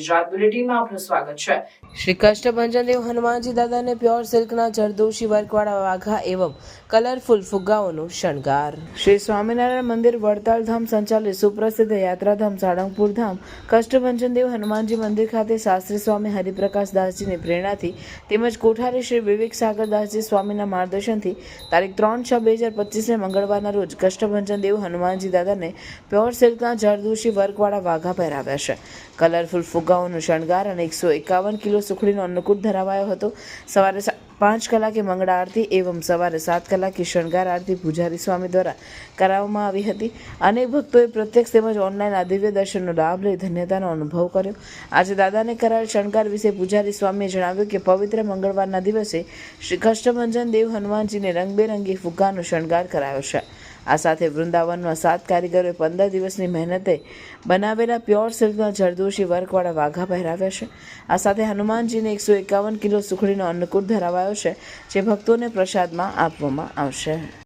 ગુજરાત બુલેટિનમાં આપનું સ્વાગત છે. શ્રી કષ્ટભંજન દેવ હનુમાનજી દાદાને પ્યોર સિલ્કના જરદોશી વર્કવાળા વાઘા એવમ કલરફુલ ફુગ્ગાઓનો શણગાર. શ્રી સ્વામિનારાયણ મંદિર વડતાલ ધામ સંચાલિત સુપ્રસિદ્ધ યાત્રાધામ સાળંગપુર ધામ કષ્ટભંજન દેવ હનુમાનજી મંદિર ખાતે શાસ્ત્રી સ્વામી હરિપ્રકાશ દાસજીની પ્રેરણાથી તેમજ કોઠારી શ્રી વિવેક સાગર દાસજી સ્વામીના માર્ગદર્શનથી તારીખ ત્રણ છ બે હજાર પચીસને મંગળવારના રોજ કષ્ટભંજન દેવ હનુમાનજી દાદાને પ્યોર સિલ્કના જરદોશી વર્કવાળા વાઘા પહેરાવ્યા છે. કલરફુલ ફુગ્ગાઓનો શણગાર અને એકસો એકાવન કિલો સુખડીનો અન્નકૂટ ધરાવાયો હતો. સવારે પાંચ કલાકે મંગળા આરતી એવમ સવારે સાત કલાકે શણગાર આરતી પૂજારી સ્વામી દ્વારા કરાવવામાં આવી હતી. અનેક ભક્તોએ પ્રત્યક્ષ તેમજ ઓનલાઈન આ દિવ્ય દર્શનનો લાભ લઈ ધન્યતાનો અનુભવ કર્યો. આજે દાદાને કરાયેલ શણગાર વિશે પૂજારી સ્વામીએ જણાવ્યું કે પવિત્ર મંગળવારના દિવસે શ્રી કષ્ટભંજન દેવ હનુમાનજીને રંગબેરંગી ફુગ્ગાનો શણગાર કરાયો છે. આ સાથે વૃંદાવનમાં સાત કારીગરોએ પંદર દિવસની મહેનતે બનાવેલા પ્યોર સિલ્કના જરદોશી વર્કવાળા વાઘા પહેરાવ્યા છે. આ સાથે હનુમાનજીને એકસો એકાવન કિલો સુખડીનો અન્નકૂટ ધરાવાયો છે, જે ભક્તોને પ્રસાદમાં આપવામાં આવશે.